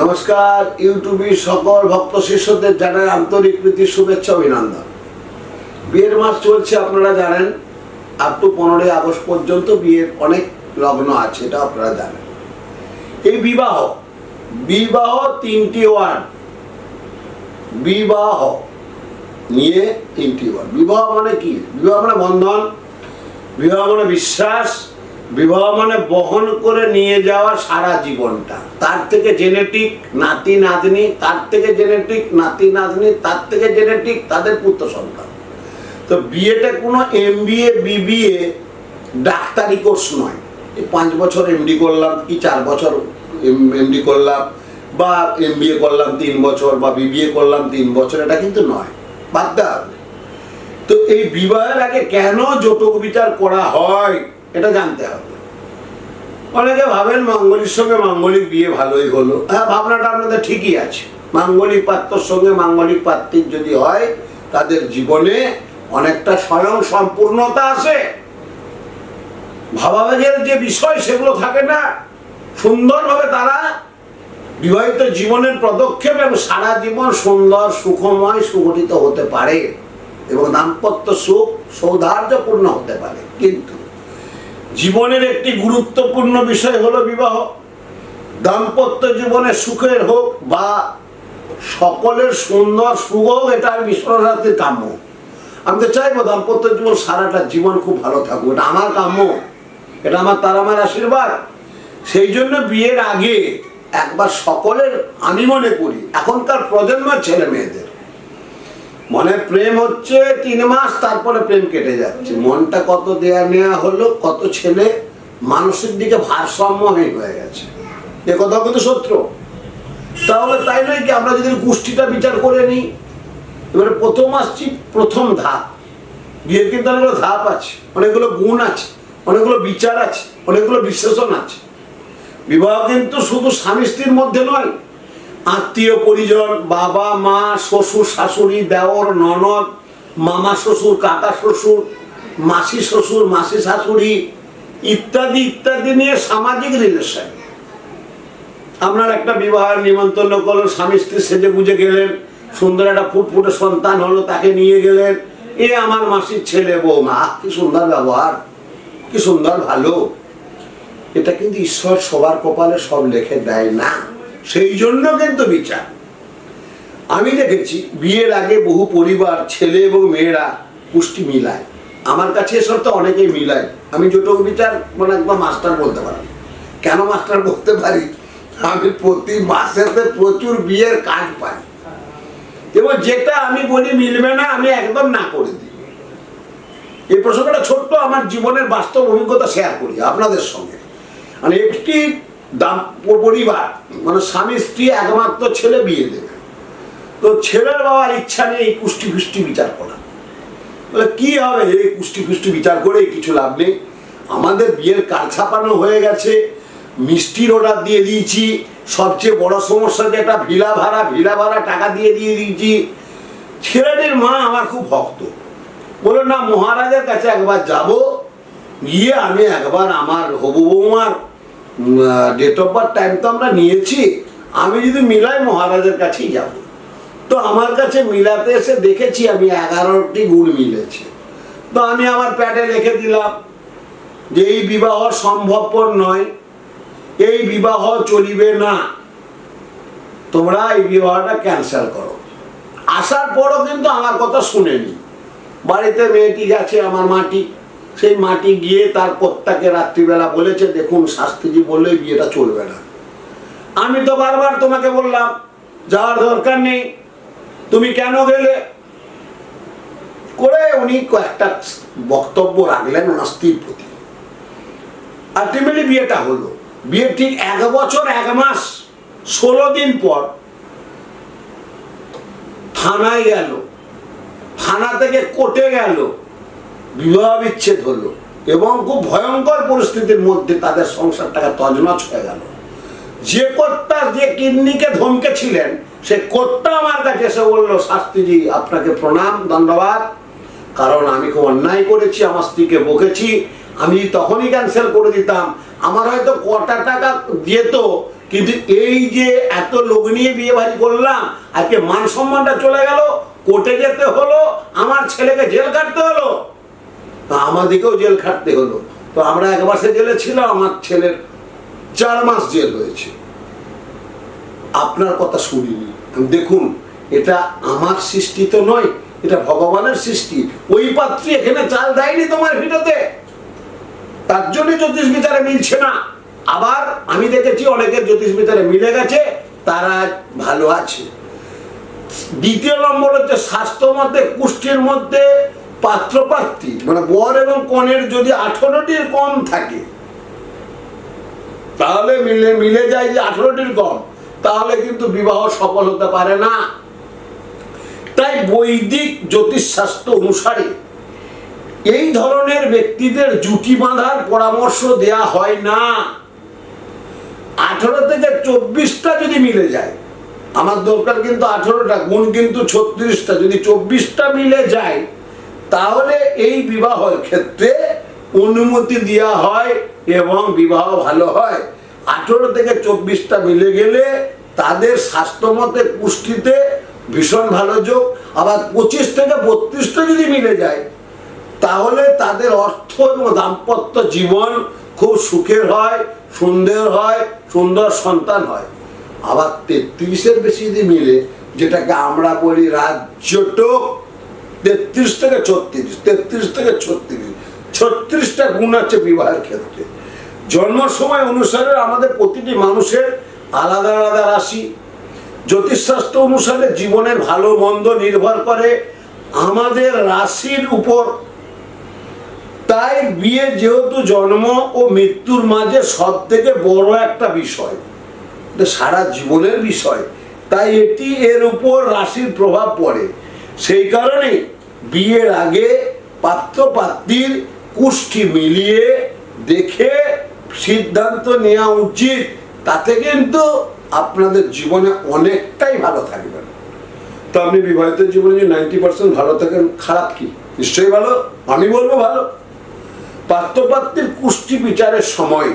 নমস্কার ইউটিউবের সকল ভক্ত শিষ্যদের জানাই আন্তরিক প্রীতি, শুভেচ্ছা, অভিনন্দন। বিয়ের মাস চলছে, আপনারা জানেন আপ টু পনেরোই আগস্ট পর্যন্ত বিয়ের অনেক লগ্ন আছে, এটা আপনারা জানেন। এই বিবাহ বিবাহ তিনটি ওয়ার্ড। বিবাহ নিয়ে তিনটি ওয়ার্ড। বিবাহ মানে কি? বিবাহ মানে বন্ধন, বিবাহ মানে বিশ্বাস বিবাহ মানে বহন করে নিয়ে যাওয়া সারা জীবনটা। তার থেকে জেনেটিক নাতি, নাতনি, তার থেকে জেনেটিক নাতি, নাতনি, তার থেকে জেনেটিক তাদের পুত্র সন্তান। তো বিয়েটা কোনো এম বিএ বিবিএ ডাক্তারি কোর্স নয়। পাঁচ বছর এমডি করলাম, কি চার বছর এমডি করলাম, বা এম করলাম তিন বছর, বা বিবিএ করলাম তিন বছর, এটা কিন্তু নয়। বাদ তো এই বিবাহের আগে কেন জটক বিচার করা হয়? এটা জানতে হবে। অনেকে ভাবেন মাঙ্গলিক সঙ্গে মাঙ্গলিক বিয়ে ভালোই হলো। হ্যাঁ ভাবনাটা আপনাদের ঠিকই আছে। মাঙ্গলিক পাত্রর সঙ্গে মাঙ্গলিক পাত্রীর যদি হয়, তাদের জীবনে অনেকটা স্বয়ং সম্পূর্ণতা আসে ভাবাবেগের যে বিষয়, সেগুলো থাকে না। সুন্দরভাবে তারা বিবাহিত জীবনের পদক্ষেপ এবং সারা জীবন সুন্দর, সুখময়, সুগঠিত হতে পারে এবং দাম্পত্য সুখ সৌধার্যপূর্ণ হতে পারে। কিন্তু জীবনের একটি গুরুত্বপূর্ণ বিষয় হলো বিবাহ। দাম্পত্য জীবনে সুখের হোক বা সকলের সুন্দর সুখ হোক, এটা আমি বিশ্বনাথের কাম্য। আমি তো চাইব দাম্পত্য জীবন সারাটা জীবন খুব ভালো থাকুক, এটা আমার কাম্য। এটা আমার, তার আমার আশীর্বাদ। সেই জন্য বিয়ের আগে একবার সকলের, আমি মনে করি, এখনকার প্রজন্মের ছেলে মেয়েদের মনে প্রেম হচ্ছে, তিন মাস তারপরে প্রেম কেটে যাচ্ছে। মনটা কত দেয়া নেওয়া হলো, কত ছেলে, মানুষের দিকে ভারসাম্যহীন হয়ে গেছে। এ কথা কিন্তু সত্য। তাহলে তাই নয় কি, আমরা যদি গোষ্ঠীটা বিচার করে নিই, এবারে প্রথম আসছি, প্রথম ধাপ। বিয়ের কিন্তু অনেকগুলো ধাপ আছে, অনেকগুলো গুণ আছে, অনেকগুলো বিচার আছে, অনেকগুলো বিশ্লেষণ আছে। বিবাহ কিন্তু শুধু স্বামী স্ত্রীর মধ্যে নয় আত্মীয় পরিজন, বাবা, মা, শ্বশুর, শাশুড়ি, দেওর, ননদ, মামা শ্বশুর, কাকা শ্বশুর, মাসি শ্বশুর, মাসি শাশুড়ি, ইত্যাদি ইত্যাদি নিয়ে সামাজিক রিলেশন আপনার একটা বিবাহের নিমন্ত্রণ করলেন, স্বামী স্ত্রী সেজে বুঝে গেলেন, সুন্দর একটা ফুটফুটে সন্তান হলো, তাকে নিয়ে গেলেন। এ আমার মাসির ছেলে বৌমা, কি সুন্দর ব্যবহার, কি সুন্দর ভালো। এটা কিন্তু ঈশ্বর সবার কপালে সব লেখে দেয় না। সেই জন্য কিন্তু বিচার। আমি দেখেছি বিয়ের আগে বহু পরিবার, ছেলে এবং মেয়েরা পুষ্টি মিলায়। আমার কাছে এসব তো অনেকেই মিলায়। আমি জটক বিচার মানে একদম মাস্টার বলতে পারি। কেন মাস্টার বলতে পারি? আমি প্রতি মাসেতে প্রচুর বিয়ের কাজ পাই। এবং যেটা আমি বলি মিলবে না, আমি একদম না করে দিই। এই প্রসঙ্গটা ছোট্ট, আমার জীবনের বাস্তব অভিজ্ঞতা শেয়ার করি আপনাদের সঙ্গে। মানে একটি পরিবার মানে স্বামী, স্ত্রী, একমাত্র ছেলে বিয়ে দেবে। তো ছেলের বাবার ইচ্ছা নেই এই কুষ্টি ফুষ্টি বিচার করা। বলে, কি হবে? এই কুষ্টি ফুষ্টি বিচার করে কিছু লাভ নেই। আমাদের বিয়ের কার ছাপানো হয়ে গেছে। মিষ্টির অর্ডার দিয়ে দিয়েছি। সবচেয়ে বড় সমস্যা যেটা ভিলা ভাড়া ভিলা ভাড়া টাকা দিয়ে দিয়ে দিয়েছি। ছেলেটির মা আমার খুব ভক্ত। বলে, না, মহারাজের কাছে একবার যাব। গিয়ে আমি একবার আমার হবু বৌমার ডেট অফ বার্থ টাইম তো আমরা নিয়েছি। আমি যদি মিলাই মহারাজের কাছেই যাব। তো আমার কাছে মিলাতে এসে দেখেছি আমি এগারোটি গুড় মিলেছে। তো আমি আমার প্যাটে লিখে দিলাম যে এই বিবাহ সম্ভবপর নয়, এই বিবাহ চলিবে না। তোমরা এই বিবাহটা ক্যান্সেল করো। আসার পরও কিন্তু আমার কথা শুনেনি। বাড়িতে মেয়েটি গেছে, আমার মাটি সেই মাটি গিয়ে তার কর্তাকে রাত্রিবেলা বলেছে, দেখুন শাস্ত্রীজি বললে বিয়েটা চলবে না। আমি তো বারবার তোমাকে বললাম, যাওয়ার দরকার নেই। তুমি কেন গেলে? করে উনি কয়েকটা বক্তব্য রাখলেন ওনার স্ত্রীর প্রতি। আলটিমেটলি বিয়েটা হলো। বিয়ে ঠিক এক বছর, এক মাস, ষোলো দিন পর থানায় গেল। থানা থেকে কোর্টে গেল। বিবাহ বিচ্ছেদ হলো এবং খুব ভয়ঙ্কর পরিস্থিতির মধ্যে তাদের সংসারটাকে তজনজ হয়ে গেল। যে কর্তা যে কিডনিকে ধমকেছিলেন সে কর্তা আমার কাছে এসে বলল, শাস্ত্রীজি, আপনাকে প্রণাম, ধন্যবাদ। কারণ আমি খুব অন্যায় করেছি, আমার স্ত্রীকে বকেছি, আমি তখনই ক্যান্সেল করে দিতাম। আমার হয়তো কটা টাকা যেত কিন্তু এই যে এত লোক নিয়ে বিয়ে বাড়ি করলাম, আজকে মান সম্মানটা চলে গেল, কোর্টে যেতে হলো, আমার ছেলেকে জেল কাটতে হলো। তো আমাদেরকেও জেল খাটতে হলো। তো আমরা এক মাসে জেলে ছিলাম আমার ছেলের চার মাস জেল হয়েছে। আপনার কথা শুনিনি। দেখুন, এটা আমার সৃষ্টি তো নয়, এটা ভগবানের সৃষ্টি। ওই পাত্রী এখানে চাল দেয়নি তোমার ভিডিওতে তার জন্য জ্যোতিষ বিচারে মিলছে না। আবার আমি দেখেছি অনেকের জ্যোতিষ বিচারে মিলে গেছে, তারা ভালো আছে। দ্বিতীয় নম্বর হচ্ছে স্বাস্থ্য মতে কুষ্ঠির মধ্যে পাত্রপাত্রী মানে বর এবং কনের যদি আঠারোটির কম থাকে, তাহলে মিলে মিলে যায় যে আঠারোটির কম তাহলে কিন্তু বিবাহ সফল হতে পারে না। তাই বৈদিক জ্যোতিষশাস্ত্র অনুসারে এই ধরনের ব্যক্তিদের জুটি বাঁধার পরামর্শ দেয়া হয় না। আঠারো থেকে চব্বিশটা যদি মিলে যায়, আমার দরকার কিন্তু আঠারোটা, গুণ কিন্তু ছত্রিশটা, যদি চব্বিশটা মিলে যায় তাহলে এই বিবাহের ক্ষেত্রে অনুমতি দেওয়া হয় এবং বিবাহ ভালো হয়। আঠেরো থেকে চব্বিশটা মিলে গেলে তাদের স্বাস্থ্যমতে, পুষ্টিতে ভীষণ ভালো যোগ। আবার পঁচিশ থেকে বত্রিশটা যদি মিলে যায়, তাহলে তাদের অর্থ এবং দাম্পত্য জীবন খুব সুখের হয়, সুন্দর হয়, সুন্দর সন্তান হয়। আবার তেত্রিশের বেশি যদি মিলে, যেটাকে আমরা বলি রাজ্যটক তেত্রিশ থেকে ছত্রিশ, তেত্রিশ থেকে ছত্রিশ, ছত্রিশটা গুণ আছে বিবাহের ক্ষেত্রে। জন্ম সময় অনুসারে আমাদের প্রতিটি মানুষের আলাদা আলাদা রাশি। জ্যোতিষশাস্ত্র অনুসারে জীবনের ভালো মন্দ নির্ভর করে আমাদের রাশির উপর। তাই বিয়ে যেহেতু জন্ম ও মৃত্যুর মাঝে সব থেকে বড় একটা বিষয় সারা জীবনের বিষয়, তাই এটি এর উপর রাশির প্রভাব পড়ে। সেই কারণে বিয়ের আগে পাত্র পাত্রীর কুষ্ঠি মিলিয়ে দেখে সিদ্ধান্ত নেওয়া উচিত। তাতে কিন্তু আপনাদের জীবনে অনেকটাই ভালো থাকবেন তো আপনি বিবাহিত জীবনে যে নাইনটি পার্সেন্ট ভালো থাকেন, খারাপ কি? নিশ্চয়ই ভালো? আমি বলব ভালো। পাত্রপাত্রীর কুষ্টি বিচারের সময়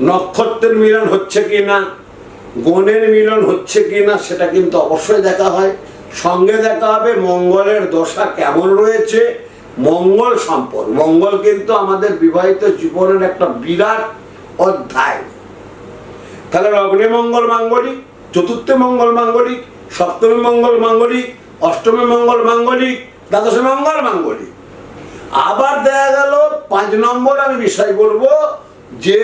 নক্ষত্রের মিলন হচ্ছে কি না গণের মিলন হচ্ছে কি না সেটা কিন্তু অবশ্যই দেখা হয়। সঙ্গে দেখা হবে মঙ্গলের দশা কেমন রয়েছে, মঙ্গল সম্পদ। মঙ্গল কিন্তু আমাদের বিবাহিত জীবনের একটা বিরাট অধ্যায়। তাহলে লগ্নে মঙ্গল মাঙ্গলিক, চতুর্থে মঙ্গল মাঙ্গলিক, সপ্তমী মঙ্গল মাঙ্গলিক, অষ্টমী মঙ্গল মাঙ্গলিক, দ্বাদশে মঙ্গল মাঙ্গলিক। আবার দেখা গেল, পাঁচ নম্বর আমি বিষয় বলব যে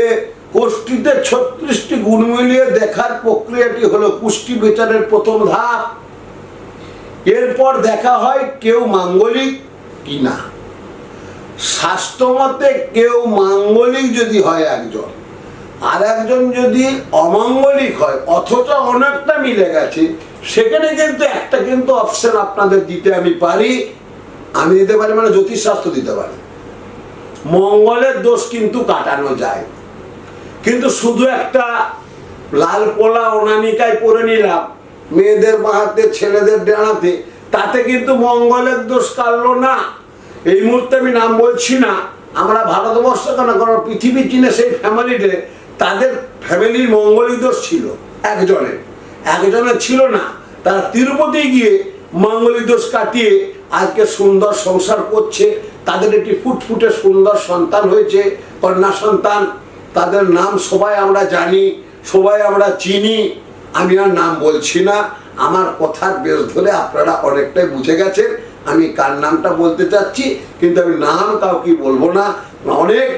কোষ্ঠীতে ছত্রিশটি গুণ মিলিয়ে দেখার প্রক্রিয়াটি হলো পুষ্টি বিচারের প্রথম ধাপ। এরপর দেখা হয় কেউ মাঙ্গলিক কিনা। স্বাস্থ্যমতে কেউ মাঙ্গলিক যদি হয় একজন আর একজন যদি অমাঙ্গলিক হয়, অথচ অনেকটা মিলে গেছে, সেখানে কিন্তু একটা কিন্তু অপশন আপনাদের দিতে আমি পারি, আমি দিতে পারি মানে জ্যোতিষশাস্ত্র দিতে পারি। মঙ্গলের দোষ কিন্তু কাটানো যায়। কিন্তু শুধু একটা লাল পোলা অনামিকায় পরে নিলাম মেয়েদের বাহাতে, ছেলেদের ডানাতে তাতে কিন্তু মঙ্গলের দোষ কাটলো না। এই মুহূর্তে আমি নাম বলছি না, আমরা ভারতবর্ষ কেন কারণ পৃথিবী চিনে সেই ফ্যামিলিতে তাদের ফ্যামিলির মঙ্গলী দোষ ছিল একজনের একজনের ছিল না, তারা তিরুপতি গিয়ে মঙ্গলী দোষ কাটিয়ে আজকে সুন্দর সংসার করছে, তাদের একটি ফুটফুটে সুন্দর সন্তান হয়েছে, কন্যা সন্তান। তাদের নাম সবাই আমরা জানি, সবাই আমরা চিনি। আমি আর নাম বলছি না। আমার কথার বেশ ধরে আপনারা অনেকটাই বুঝে গেছেন। আমি কার নামটা বলতে চাচ্ছি, কিন্তু আমি নাম কাউকে বলব না। অনেক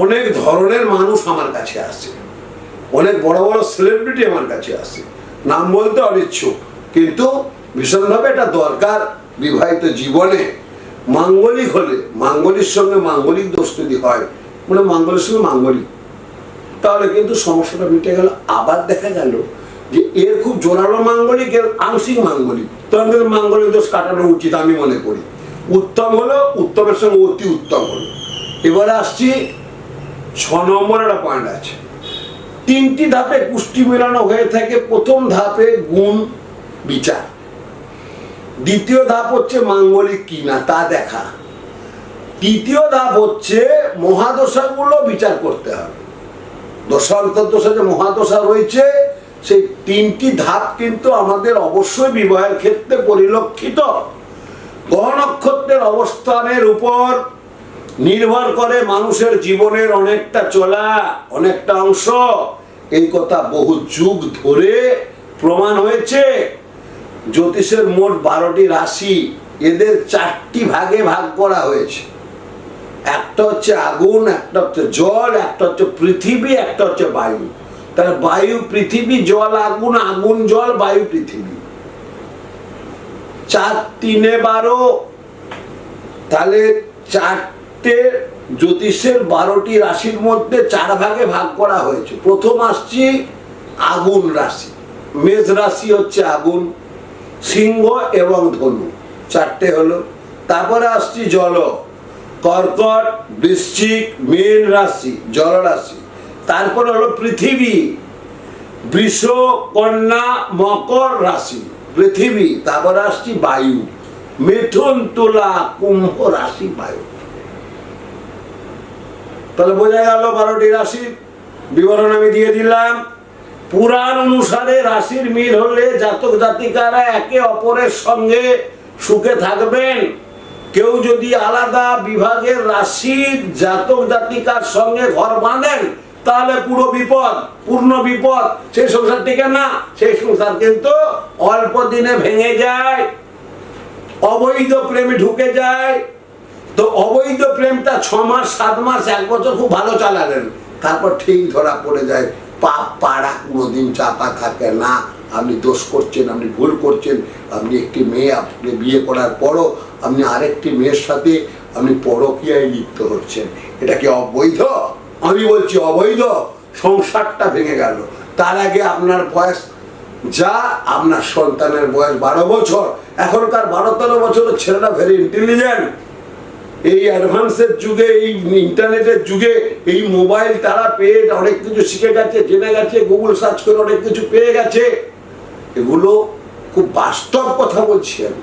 অনেক ধরনের মানুষ আমার কাছে আসে। অনেক বড় বড় সেলিব্রিটি আমার কাছে আসে। নাম বলতে অনিচ্ছুক, কিন্তু ভীষণভাবে এটা দরকার বিবাহিত জীবনে। মাঙ্গলিক হলে মাঙ্গলিক সঙ্গে মাঙ্গলিক দোষ যদি হয় মানে মাঙ্গলের সঙ্গে মাঙ্গলিক। তাহলে কিন্তু সমস্যাটা মিটে গেল। আবার দেখা গেল যে এর খুব জোরালো মাঙ্গলিক এর আংশিক মাঙ্গলিক। তখন কিন্তু মাঙ্গলিক দোষ কাটানো উচিত আমি মনে করি। উত্তম হলো, উত্তমের সঙ্গে অতি উত্তম হলো। এবারে আসছি, ছ নম্বর একটা পয়েন্ট আছে। তিনটি ধাপে পুষ্টি মেলানো হয়ে থাকে। প্রথম ধাপে গুণ বিচার। দ্বিতীয় ধাপ হচ্ছে মাঙ্গলিক কিনা তা দেখা। তৃতীয় ধাপ হচ্ছে মহাদশাগুলো বিচার করতে হবে। দশা অন্তর্দশা যে মহাদশা রয়েছে, সেই তিনটি ধাপ কিন্তু আমাদের অবশ্যই বিবাহের ক্ষেত্রে পরিলক্ষিত। গ্রহ নক্ষত্রের অবস্থানের উপর নির্ভর করে মানুষের জীবনের অনেকটা চলা, অনেকটা অংশ। এই কথা বহু যুগ ধরে প্রমাণ হয়েছে। জ্যোতিষের মোট বারোটি রাশি, এদের চারটি ভাগে ভাগ করা হয়েছে। একটা হচ্ছে আগুন, একটা হচ্ছে জল, একটা হচ্ছে পৃথিবী, একটা হচ্ছে বায়ু। তাহলে বায়ু, পৃথিবী, জল, আগুন আগুন, জল, বায়ু, পৃথিবী। চার, তিনে বারো। তাহলে চারটে জ্যোতিষের বারোটি রাশির মধ্যে চার ভাগে ভাগ করা হয়েছে। প্রথম আসছি আগুন রাশি। মেষ রাশি হচ্ছে আগুন, সিংহ এবং ধনু। চারটে হলো। তারপরে আসছি জল কর্কট, বৃশ্চিক, মীন রাশি, জল রাশি। তারপরে হলো পৃথিবী। বৃষ, কন্যা, মকর রাশি। পৃথিবী। তারপরে আসছি বায়ু। মিথুন, তুলা, কুম্ভ রাশি বায়ু। তাহলে বোঝা গেল বারোটি রাশির বিবরণ আমি দিয়ে দিলাম। পুরাণ অনুসারে রাশির মিল হলে জাতক জাতিকারা একে অপরের সঙ্গে সুখে থাকবেন। কেউ যদি আলাদা বিভাগের রাশির জাতক জাতিকার সঙ্গে ঘর বাঁধেন, তাহলে পুরো বিপদ, পূর্ণ বিপদ, সেই সংসার টিকে না? সেই সংসার কিন্তু অল্প দিনে ভেঙে যায়, অবৈধ প্রেমে ঢুকে যায়। তো অবৈধ প্রেমটা ছ মাস, সাত মাস, এক বছর খুব ভালো চালালেন। তারপর ঠিক ধরা পড়ে যায়, পাপ পাড়া কোনোদিন চাপা থাকে না। আপনি দোষ করছেন, আপনি ভুল করছেন, আপনি একটি মেয়ে আপনি বিয়ে করার পরও আপনি আরেকটি মেয়ের সাথে আপনি পরকীয়ায় লিপ্ত হচ্ছেন। এটা কি অবৈধ? আমি বলছি অবৈধ। সংসারটা ভেঙে গেল। তার আগে আপনার বয়স যা, আপনার সন্তানের বয়স বারো বছর। এখনকার বারো তেরো বছরের ছেলেরা ভেরি ইন্টেলিজেন্ট এই অ্যাডভান্সের যুগে, এই ইন্টারনেটের যুগে, এই মোবাইল তারা পেয়ে অনেক কিছু শিখে গেছে, জেনে গেছে, গুগল সার্চ করে অনেক কিছু পেয়ে গেছে। এগুলো খুব বাস্তব কথা বলছি আমি।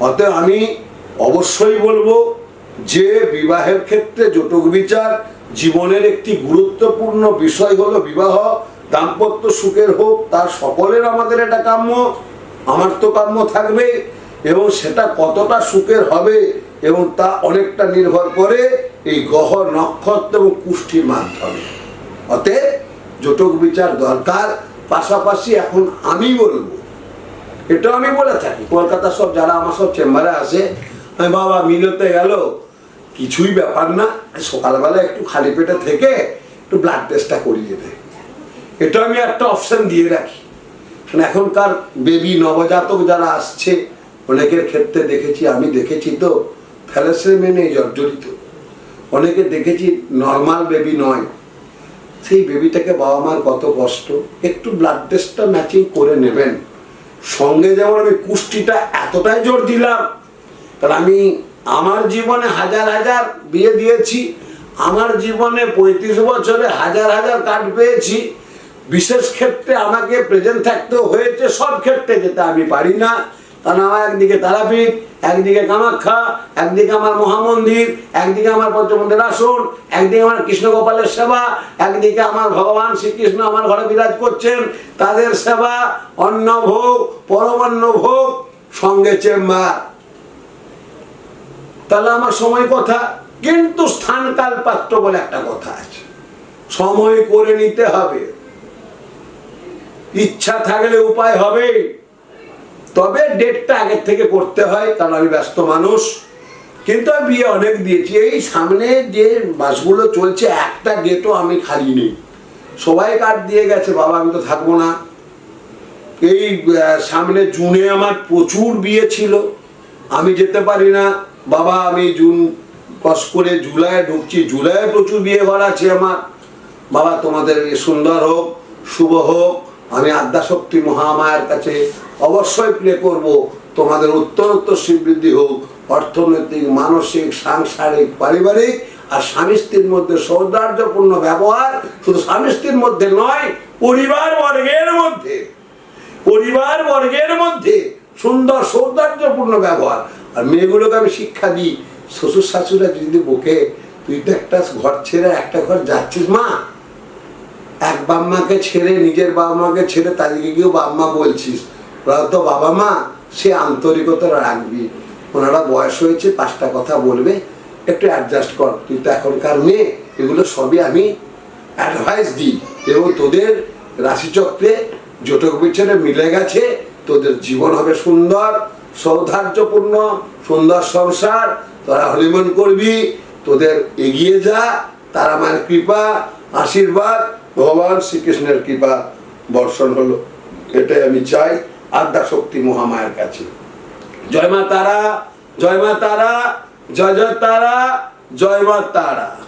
অতএব আমি অবশ্যই বলব যে বিবাহের ক্ষেত্রে জটক বিচার জীবনের একটি গুরুত্বপূর্ণ বিষয় হলো বিবাহ, দাম্পত্য সুখের হোক, তার সকলের আমাদের এটা কাম্য, আমার তো কাম্য থাকবে, এবং সেটা কতটা সুখের হবে, এবং তা অনেকটা নির্ভর করে এই গ্রহ, নক্ষত্র এবং কুষ্ঠির মাধ্যমে। অতএব জটক বিচার দরকার পাশাপাশি এখন আমি বলব। এটা আমি বলে থাকি কলকাতা সব যারা আমার সব চেম্বারে আসে বাবা মিলতে গেল, কিছুই ব্যাপার না, সকালবেলা একটু খালি পেটে থেকে একটু ব্লাড টেস্টটা করিয়ে দেয়। এটা আমি একটা অপশান দিয়ে রাখি। কারণ এখনকার বেবি নবজাতক যারা আসছে, অনেকের ক্ষেত্রে দেখেছি, আমি দেখেছি তো থ্যালাসেমিয়ায় জর্জরিত। অনেকে দেখেছি নর্মাল বেবি নয়। সেই বেবিটাকে বাবা মার কত কষ্ট? একটু ব্লাড টেস্টটা ম্যাচিং করে নেবেন। সঙ্গে যেমন আমি কুষ্টিটা এতটাই জোর দিলাম কারণ আমি আমার জীবনে হাজার হাজার বিয়ে দিয়েছি, আমার জীবনে পঁয়ত্রিশ বছরে হাজার হাজার কার্ড পেয়েছি, বিশেষ ক্ষেত্রে আমাকে প্রেজেন্ট থাকতেও হয়েছে সব ক্ষেত্রে যেতে আমি পারি না। কারণ আমার একদিকে তারাপীঠ, একদিকে কামাখ্যা, একদিকে আমার মহামন্দির, একদিকে আমার পঞ্চমন্দির আসন, একদিকে আমার কৃষ্ণ গোপালের সেবা, একদিকে আমার ভগবান শ্রীকৃষ্ণ আমার ঘরে বিরাজ করছেন, তাদের সেবা অন্ন ভোগ পরমান্ন ভোগ সঙ্গে চেম্বার। তাহলে আমার সময় কথা, কিন্তু স্থান কাল পাত্র বলে একটা কথা আছে। সময় করে নিতে হবে। ইচ্ছা থাকলে উপায় হবে তবে ডেটটা আগের থেকে করতে হয় কারণ আমি ব্যস্ত মানুষ। কিন্তু আমি বিয়ে অনেক দিয়েছি। এই সামনে যে মাসগুলো চলছে, একটা ডেটও আমি খালি নেই। সবাই কার্ড দিয়ে গেছে, বাবা আমি তো থাকব না। এই সামনে জুনে আমার প্রচুর বিয়ে ছিল। আমি যেতে পারি না। বাবা, আমি জুন পাস করে জুলাই ঢুকছি। জুলাই প্রচুর বিয়ে ঘর আছে আমার। বাবা, তোমাদের সুন্দর হোক, শুভ হোক আমি আদ্যাশক্তি মহামায়ার কাছে অবশ্যই প্রে করব। তোমাদের উত্তরোত্তর সমৃদ্ধি হোক, অর্থনৈতিক, মানসিক, সাংসারিক, পারিবারিক আর স্বামী স্ত্রীর মধ্যে সৌন্দর্যপূর্ণ ব্যবহার শুধু স্বামী স্ত্রীর মধ্যে নয়, পরিবার বর্গের মধ্যে। পরিবার বর্গের মধ্যে সুন্দর সৌন্দর্যপূর্ণ ব্যবহার। আর মেয়েগুলোকে আমি শিক্ষা দিই শ্বশুর শাশুড়া যদি বকে, তুই তো একটা ঘর ছেড়ে একটা ঘর যাচ্ছিস, মা? এক বাম্মাকে ছেড়ে, নিজের বাবা মাকে ছেড়ে তাদেরকে কেউ বাবা বলছিস। ওরা তো বাবা মা সে আন্তরিকতা রাখবি। ওনারা বয়স হয়েছে, পাঁচটা কথা বলবে, একটু অ্যাডজাস্ট কর। তুই তো এখনকার মেয়ে, এগুলো সবই আমি অ্যাডভাইস দিই। এবং তোদের রাশিচক্রে জটক বিছানে মিলে গেছে, তোদের জীবন হবে সুন্দর সৌধার্যপূর্ণ সুন্দর সংসার, তোরা হরিমন করবি, তোদের এগিয়ে যা, তারা মায়ের কৃপা, আশীর্বাদ ভগবান শ্রীকৃষ্ণের কৃপা বর্ষণ হলো। এটাই আমি চাই আদ্যা শক্তি মহামায়ের কাছে। জয় মা তারা, জয় মা তারা, জয় জয় তারা, জয় মা তারা।